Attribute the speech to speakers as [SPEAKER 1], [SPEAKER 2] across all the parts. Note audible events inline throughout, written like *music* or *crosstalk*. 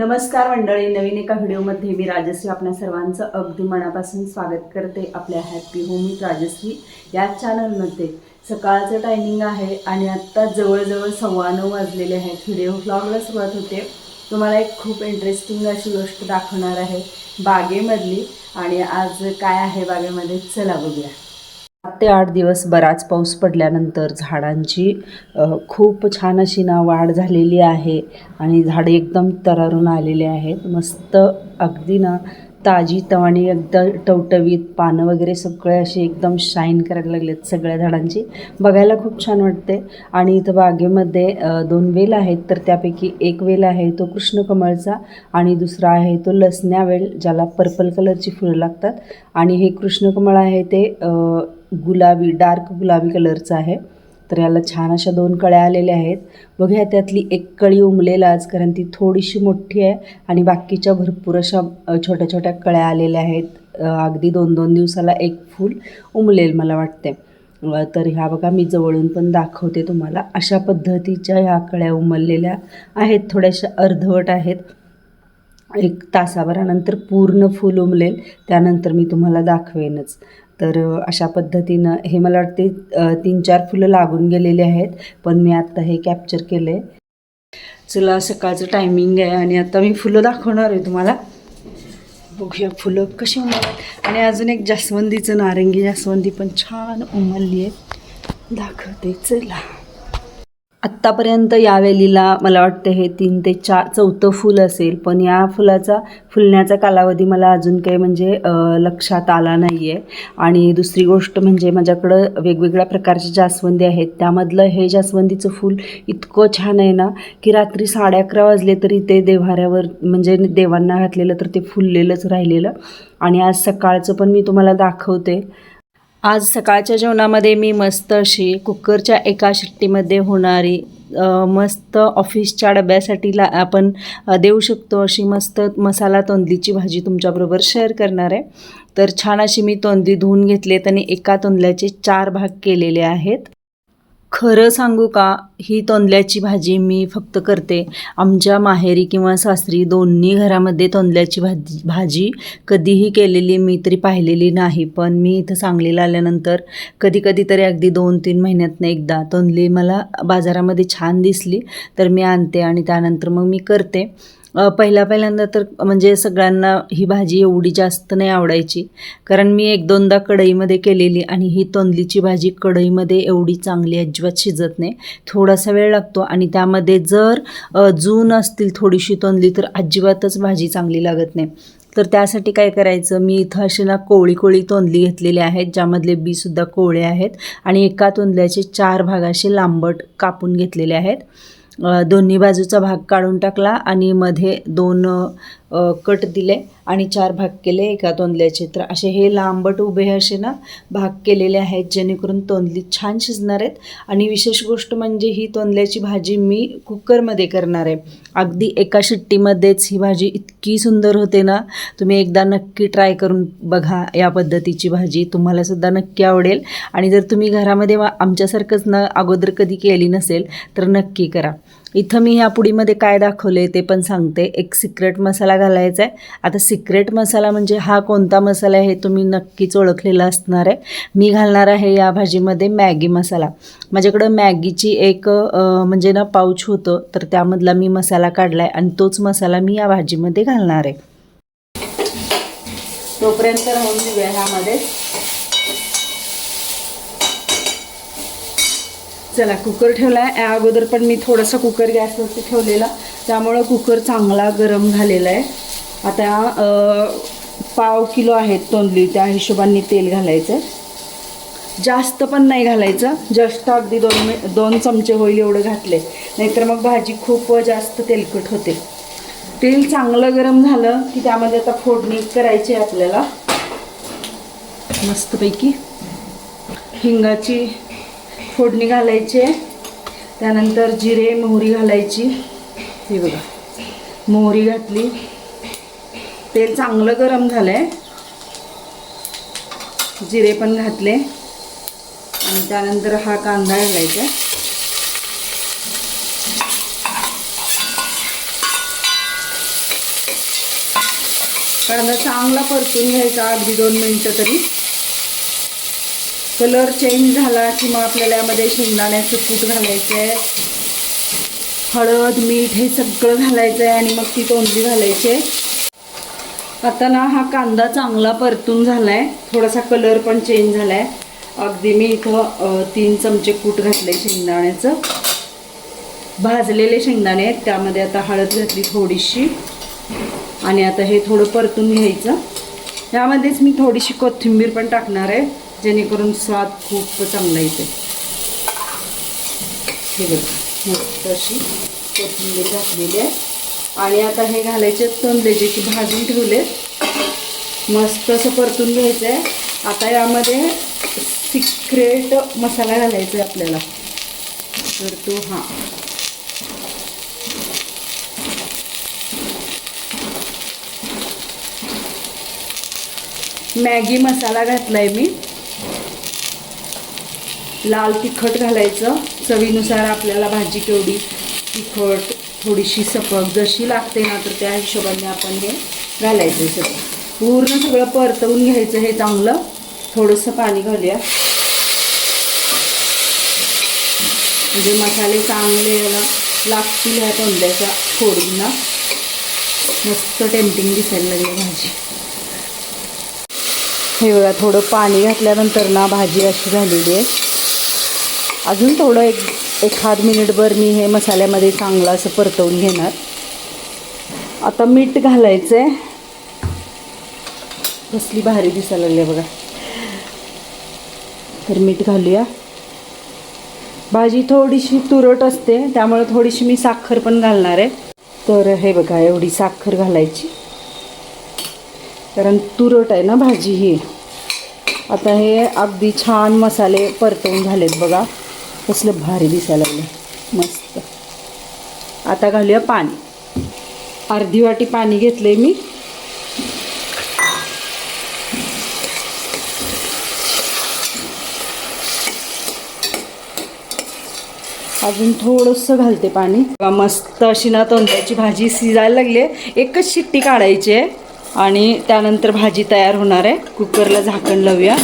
[SPEAKER 1] नमस्कार मंडळी नवीन एका व्हिडिओमध्ये मी राजश्री आपल्या सर्वांचं अगदी मनापासून स्वागत करते. आपल्या हॅपी होम विथ राजश्री या चॅनलमध्ये सकाळचं टायमिंग आहे आणि आत्ता जवळजवळ सव्वा नऊ वाजलेले आहेत. व्हिडिओ व्लॉगला सुरुवात होते. तुम्हाला एक खूप इंटरेस्टिंग अशी गोष्ट दाखवणार आहे. बागेमधली. आणि आज काय आहे बागेमध्ये? चला बघूया. सात ते आठ दिवस बराच पाऊस पडल्यानंतर झाडांची खूप छान अशी ना वाढ झालेली आहे आणि झाडे एकदम तरारून आलेले आहेत. मस्त अगदी ना ताजी तवाणी एकदम टवटवीत पानं वगैरे सगळे असे एकदम शाईन करायला लागलेत सगळ्या झाडांची. बघायला खूप छान वाटते. आणि इथं बागेमध्ये दोन वेल आहेत तर त्यापैकी एक वेल आहे तो कृष्णकमळचा आणि दुसरा आहे तो लसण्या वेल ज्याला पर्पल कलरची फुलं लागतात. आणि हे कृष्णकमळ आहे ते गुलाबी डार्क गुलाबी कलरचं आहे. तर याला छान अशा दोन कळ्या आलेल्या आहेत. बघूया त्यातली एक कळी उमलेल आज कारण ती थोडीशी मोठी आहे आणि बाकीच्या भरपूर अशा छोट्या छोट्या कळ्या आलेल्या आहेत. अगदी दोन दोन दिवसाला एक फूल उमलेल मला वाटते तर ह्या बघा मी जवळून पण दाखवते तुम्हाला. अशा पद्धतीच्या ह्या कळ्या उमललेल्या आहेत. थोड्याशा अर्धवट आहेत. एक तासाभरानंतर पूर्ण फूल उमलेल. त्यानंतर मी तुम्हाला दाखवेनच. तर अशा पद्धतीनं हे मला वाटते तीन चार फुलं लागून गेलेले आहेत पण मी आत्ता हे कॅप्चर केलं आहे चला सकाळचं टायमिंग आहे आणि आता मी फुलं दाखवणार आहे तुम्हाला. बघूया फुलं कशी उमलतात आणि अजून एक जास्वंदीचं नारंगी जास्वंदी पण छान उमलली आहे. दाखवते चला. आत्तापर्यंत या वेलीला मला वाटतं हे तीन ते चार चौथं फूल असेल पण या फुलाचा फुलण्याचा कालावधी मला अजून काही म्हणजे लक्षात आला नाही आहे आणि दुसरी गोष्ट म्हणजे माझ्याकडं वेगवेगळ्या प्रकारचे जास्वंदी आहेत. त्यामधलं हे जास्वंदीचं फूल इतकं छान आहे ना की रात्री साडे अकरा वाजले तरी ते देव्हाऱ्यावर म्हणजे देवांना घातलेलं तर ते फुललेलंच राहिलेलं. आणि आज सकाळचं पण मी तुम्हाला दाखवते. आज सकाळच्या जेवणामध्ये मी मस्त अशी कुकरच्या एका शिट्टीमध्ये होणारी मस्त ऑफिसच्या डब्यासाठी ला आपण देऊ शकतो अशी मस्त मसाला तोंडलीची भाजी तुमच्याबरोबर शेअर करणार आहे. तर छान अशी मी तोंडली धुवून आहेत आणि एका तोंडल्याचे चार भाग केलेले आहेत. खरं सांगू का? ही तोंडल्याची भाजी मी फक्त करते. आमच्या माहेरी किंवा सासरी दोन्ही घरामध्ये तोंडल्याची भाजी भाजी कधीही केलेली मी तरी पाहिलेली नाही. पण मी इथं सांगलीला आल्यानंतर कधी कधी तरी अगदी दोन तीन महिन्यातनं एकदा तोंडली मला बाजारामध्ये छान दिसली तर मी आणते आणि त्यानंतर मग मी करते. पहिल्या पहिल्यांदा तर म्हणजे सगळ्यांना ही भाजी एवढी जास्त नाही आवडायची. कारण मी एक दोनदा कढईमध्ये केलेली आणि ही तोंडलीची भाजी कढईमध्ये एवढी चांगली अजिबात शिजत नाही. थोडासा वेळ लागतो आणि त्यामध्ये जर जून असतील थोडीशी तोंडली तर अजिबातच भाजी चांगली लागत नाही. तर त्यासाठी काय करायचं? मी इथं असे ना कोळी कोळी तोंडली घेतलेली आहेत ज्यामधले बीसुद्धा कोवळे आहेत आणि एका तोंडल्याचे चार भागाशी लांबट कापून घेतलेले आहेत. दोन्ही बाजूचा भाग काढून टाकला आणि मध्ये दोन कट दिले आणि चार भाग केले एका तोंडल्याचे तर असे हे लांबट उभे असे ना भाग केलेले आहेत जेणेकरून तोंडली छान शिजणार आहेत. आणि विशेष गोष्ट म्हणजे ही तोंडल्याची भाजी मी कुकरमध्ये करणार आहे. अगदी एका शिट्टीमध्येच ही भाजी इतकी सुंदर होते ना. तुम्ही एकदा नक्की ट्राय करून बघा या पद्धतीची भाजी. तुम्हालासुद्धा नक्की आवडेल. आणि जर तुम्ही घरामध्ये वा- आमच्यासारखंच न अगोदर कधी केली नसेल तर नक्की करा. इथं मी ह्या पुडीमध्ये काय दाखवले ते पण सांगते. एक सिक्रेट मसाला घालायचा आहे आता सिक्रेट मसाला म्हणजे हा कोणता मसाला आहे हे तुम्ही नक्कीच ओळखलेला असणार आहे. मी घालणार आहे या भाजीमध्ये मॅगी मसाला. माझ्याकडं मॅगीची एक म्हणजे ना पाऊच होतं तर त्यामधला मी मसाला काढला आहे आणि तोच मसाला मी या भाजीमध्ये घालणार आहे. तोपर्यंत राहून देऊया ह्यामध्ये. चला कुकर ठेवला आहे या अगोदर पण मी थोडासा कुकर गॅसवरती ठेवलेला. त्यामुळं कुकर चांगला गरम झालेला आहे. आता पाव किलो आहेत तोंडली. त्या हिशोबाने तेल घालायचं. आहे जास्त पण नाही घालायचं. जस्ट अगदी दोन मी दोन चमचे होईल एवढं घातले. नाहीतर मग भाजी खूप जास्त तेलकट होते. तेल चांगलं गरम झालं की त्यामध्ये आता फोडणी करायची आहे आपल्याला. मस्तपैकी हिंगाची फोडणी घालायची त्यानंतर जिरे मोहरी घालायची. हे बघा. मोहरी घातली. तेल चांगलं गरम झालं आहे जिरे पण घातले. आणि त्यानंतर हा कांदा घालायचा. कांदा चांगला परतून घ्यायचा अगदी दोन मिनटं तरी. कलर चेंज झाला की मग आपल्याला यामध्ये शेंगदाण्याचं कूट घालायचं आहे हळद मीठ हे सगळं घालायचं आहे आणि मग ती तोंडली घालायची. आहे आता ना हा कांदा चांगला परतून झाला आहे थोडासा कलर पण चेंज झाला आहे अगदी मी इथं तीन चमचे कूट घातले शेंगदाण्याचं. भाजलेले शेंगदाणे आहेत त्यामध्ये आता हळद घातली थोडीशी. आणि आता हे थोडं परतून घ्यायचं. यामध्येच मी थोडीशी कोथिंबीर पण टाकणार आहे. जेणेकरून स्वाद खूप चांगला येते हे बघा मस्त अशी कोथिंबीर घातलेली आहे. आणि आता हे घालायचे तोंडले की भाजून ठेवले मस्त असं परतून घ्यायचं आहे आता यामध्ये सिक्रेट मसाला घालायचा आहे आपल्याला. तर तो हां. मॅगी मसाला घातला आहे मी. लाल तिखट घालायचं. चवीनुसार आपल्याला भाजी केवढी तिखट थोडीशी सपक जशी लागते ना तर त्या हिशोबाने आपण हे घालायचं सगळं. पूर्ण सगळं परतवून घ्यायचं हे चांगलं. थोडंसं पाणी घालूया. म्हणजे मसाले चांगले याला लागतील ह्या तोंड्याच्या फोडींना मस्त टेम्पटिंग दिसायला लागली भाजी. हे बघा थोडं पाणी घातल्यानंतर ना भाजी अशी झालेली आहे. अजून थोडं एक एखाद मिनिटभर मी हे मसाल्यामध्ये चांगलं असं परतवून घेणार. आता मीठ घालायचं आहे कसली भारी दिसायला लागली आहे बघा. तर मीठ घालूया. भाजी थोडीशी तुरट असते त्यामुळे थोडीशी मी साखर पण घालणार आहे. तर हे बघा एवढी साखर घालायची. कारण तुरट आहे ना भाजी ही. आता हे अगदी छान मसाले परतवून झालेत बघा. कसलं भारी दिसायला लागलं. मस्त. आता घालूया पाणी. अर्धी वाटी पाणी घेतलंय मी. अजून थोडंसं घालते पाणी. बघा, मस्त अशी ना तोंडाची भाजी शिजायला लागली आहे एकच शिट्टी काढायची आहे. आणि त्यानंतर भाजी तयार होणार आहे. कुकरला झाकण लावूया.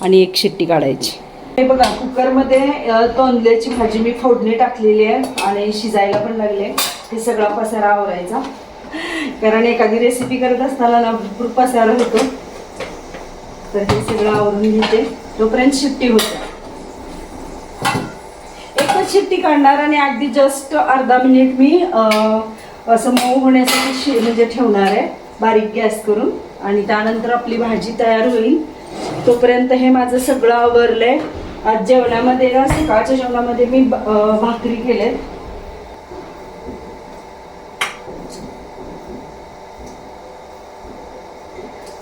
[SPEAKER 1] आणि एक शिट्टी काढायची. हे बघा कुकरमध्ये तोंदल्याची तोंडल्याची भाजी मी फोडणी टाकलेली आहे आणि शिजायला पण लागले. हे सगळा पसारा आवरायचा. कारण एखादी रेसिपी करत असताना ना भरपूर पसारा होतो. तर हे सगळं आवरून घेते. तोपर्यंत शिट्टी होते. एकच शिट्टी काढणार आणि अगदी जस्ट अर्धा मिनिट मी असं मऊ होण्यासाठी शि म्हणजे ठेवणार आहे. बारीक गॅस करून. आणि त्यानंतर आपली भाजी तयार होईल. तोपर्यंत हे माझं सगळं आवरलंय. आज जेवणामध्ये ना सकाळच्या जेवणामध्ये मी भाकरी केले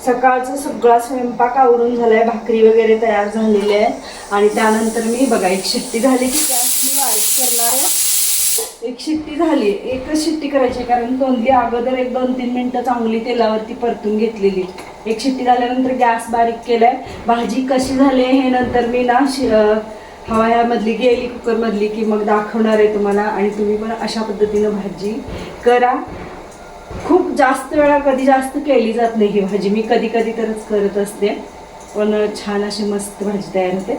[SPEAKER 1] सकाळचा सगळा स्वयंपाक आवरून झालाय भाकरी वगैरे तयार झालेली आहे. आणि त्यानंतर मी बघा एक शिट्टी झाली की गॅस मी बारीक करणार आहे. एक शिट्टी झाली. एकच शिट्टी करायची कारण तोंडली अगोदर एक दोन तीन मिनटं चांगली तेलावरती परतून घेतलेली. एक शिट्टी झाल्यानंतर गॅस बारीक केलाय. भाजी कशी झाली हे नंतर मी ना शि हवा हवायामधली गेली कुकरमधली की मग दाखवणार आहे तुम्हाला. आणि तुम्ही पण अशा पद्धतीनं भाजी करा. खूप जास्त वेळा कधी जास्त केली जात नाही ही भाजी. मी कधी कधी तरच करत असते. पण छान अशी मस्त भाजी तयार होते.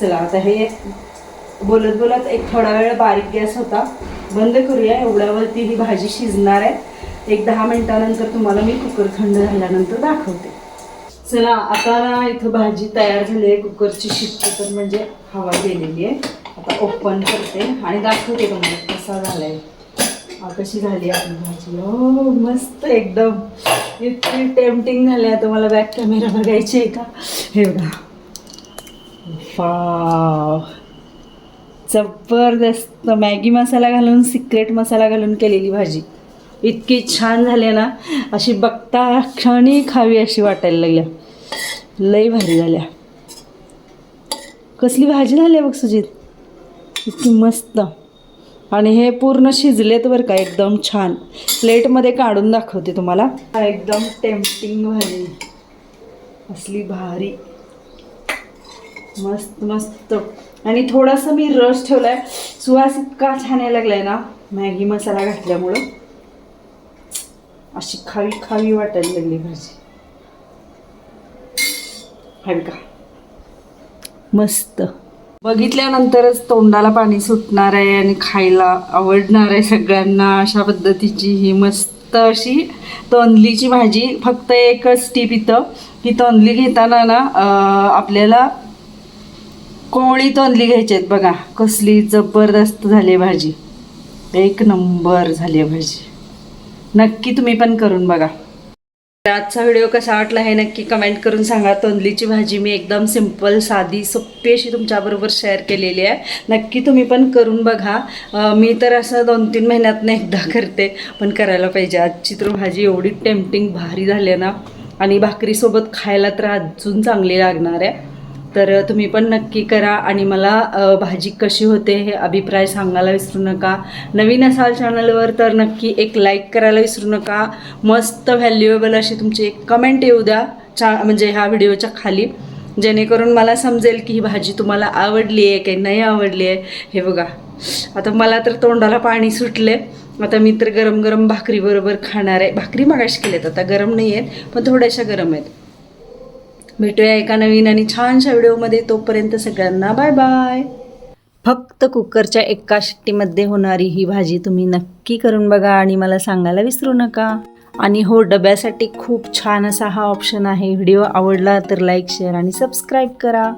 [SPEAKER 1] चला आता हे बोलत बोलत एक थोडा वेळ बारीक गॅस होता. बंद करूया. एवढ्यावरती ही भाजी शिजणार आहे. एक दहा मिनिटानंतर तुम्हाला मी कुकर थंड झाल्यानंतर दाखवते. चला आता इथं भाजी तयार झाली आहे. कुकरची शिट्टी पण म्हणजे हवा गेलेली आहे. आता ओपन करते आणि दाखवते तुम्हाला कसा झाला आहे कशी झाली आपली भाजी? हो मस्त एकदम. इतकी टेम्पटिंग झाली आहे. तुम्हाला बॅक कॅमेरा बघायची आहे का? हे बघा. वाव जबरदस्त. मॅगी मसाला घालून सिक्रेट मसाला घालून केलेली भाजी. इतकी छान झाली ना. अशी बघता क्षणी खावी अशी वाटायला लागल्या. लई भारी झाल्या. कसली भाजी झाली आहे बघ सुजित. इतकी मस्त. आणि हे पूर्ण शिजलेत बरं का एकदम छान. प्लेटमध्ये काढून दाखवते तुम्हाला. एकदम टेम्पटिंग भाजी. असली भारी. मस्त मस्त. आणि थोडासा मी रस ठेवला आहे सुवास इतका छान यायला आहे ना मॅगी मसाला घातल्यामुळं. अशी खावी खावी वाटायला लागली भाजी. हवी का मस्त. बघितल्यानंतरच तोंडाला पाणी सुटणार आहे आणि खायला आवडणार आहे सगळ्यांना अशा पद्धतीची ही मस्त अशी तोंदलीची भाजी. फक्त एकच टीप इथं की तोंदली घेताना ना आपल्याला कोवळी तोंदली घ्यायची आहेत बघा. कसली जबरदस्त झाली भाजी. एक नंबर झाली भाजी. नक्की तुम्ही पण करून बघा. आजचा व्हिडिओ कसा वाटला हे नक्की कमेंट करून सांगा. तोंदलीची भाजी मी एकदम सिंपल साधी सोपी अशी तुमच्याबरोबर शेअर केलेली आहे. नक्की तुम्ही पण करून बघा. मी तर असं दोन तीन महिन्यातनं एकदा *laughs* करते पण करायला पाहिजे. आजची तर भाजी एवढी टेम्पटिंग भारी झाली आहे ना. आणि भाकरीसोबत खायला तर अजून चांगली लागणार आहे. तर तुम्ही पण नक्की करा. आणि मला भाजी कशी होते हे अभिप्राय सांगायला विसरू नका. नवीन असाल चॅनलवर तर नक्की एक लाईक करायला विसरू नका. मस्त व्हॅल्युएबल अशी तुमची एक कमेंट येऊ द्या. चा म्हणजे ह्या व्हिडिओच्या खाली. जेणेकरून मला समजेल की ही भाजी तुम्हाला आवडली आहे की नाही आवडली आहे. हे बघा. आता मला तर तोंडाला पाणी सुटले आता मी तर गरम गरम भाकरीबरोबर खाणार आहे. भाकरी मागाशी केल्यात. आता गरम नाही आहेत पण थोड्याशा गरम आहेत. भेटूया एका नवीन आणि छानशा व्हिडिओमध्ये. तोपर्यंत सगळ्यांना बाय बाय. फक्त कुकरच्या एका शिट्टीमध्ये होणारी ही भाजी तुम्ही नक्की करून बघा आणि मला सांगायला विसरू नका. आणि हो डब्यासाठी खूप छान असा हा ऑप्शन आहे. व्हिडिओ आवडला तर लाईक शेअर आणि सबस्क्राईब करा.